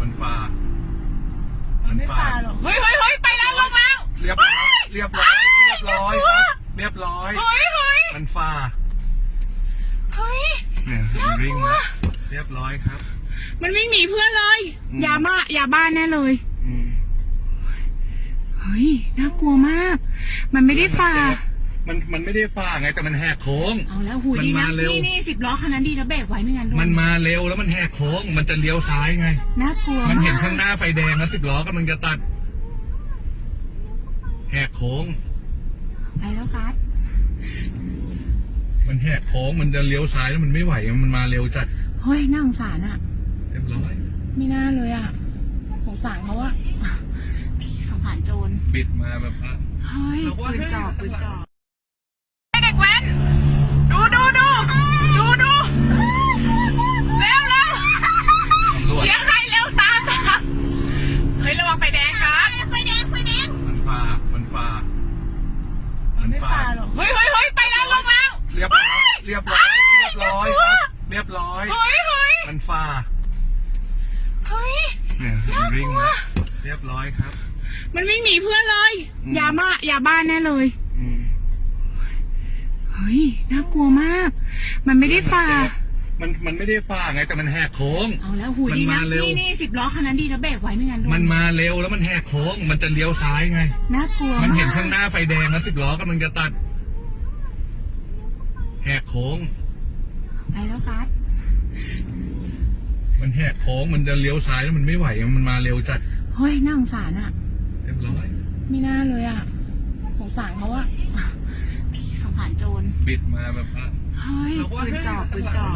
มันฟามันไม่ฟาหรอกเฮ้ยเฮ้ยเฮ้ยไปแล้วลงแล้วเรียบร้อยเรียบร้อยเรียบร้อยเรียบร้อยเฮ้ยเฮ้ยมันฟาเฮ้ยน่ากลัวเรียบร้อยครับ มันวิ่งหนีเพื่อนเลย อย่ามาอย่าบ้าแน่เลยเฮ้ยน่ากลัวมาก มันไม่ได้ฟา มันมันไม่ได้ฝ่าไงแต่มันแหกโค้ง เอาแล้วหูมันดีมานะเร็ว นี่นี่สิบล้อคันนั้นดีนะเบรกไว้ไม่งั้นโดนมันมาเร็วแล้วมันแหกโค้ง มันจะเลี้ยวซ้ายไง น่ากลัวมันเห็นกข้างหน้าไฟแดงแล้วสิบล้อกำลังจะตัด แหกโค้ง ไปแล้วครับ มันแหกโค้งมันจะเลี้ยวซ้ายแล้วมันไม่ไหวมันมาเร็วจัดเฮ้ยน่าสงสารอะ เรียบร้อย ไม่น่าเลยอะสงสารเขาอะพี่สงสารโจร บิดมาแบบว่าเฮ้ยเราว่าปืนจ่อปืนจ่อไเรียบร้อย เรียบร้อยครับ เรียบร้อย เฮ้ยเฮ้ยมันฝ่าเฮ้ย เนี่ยมันวิ่งมาเรียบร้อยครับ มันวิ่งหนีเพื่อนเลย อืม ยาบ้ายาบ้าแน่เลย อืมเฮ้ย น่ากลัวมาก มันไม่ได้ฝ่า มันมันไม่ได้ฝ่าไงแต่มันแหกโค้ง เอาแล้วหูมันดีมานะเร็ว นี่นี่สิบล้อคันนั้นดีนะเบรกไว้ไม่งั้นโดนมันมาเร็วแล้วมันแหกโค้ง มันจะเลี้ยวซ้ายไง น่ากลัวมันเห็นกข้างหน้าไฟแดงแล้วสิบล้อกำลังจะตัด แหกโค้ง ไปแล้วครับ มันแหกโค้งมันจะเลี้ยวซ้ายแล้วมันไม่ไหวมันมาเร็วจัดเฮ้ยน่าสงสารอะเรียบร้อย ไม่น่าเลยอะสงสารเขาอะพี่สงสารโจรบิดมาแบบว่า เฮ้ยเราว่าปืนจ่อปืนจ่อ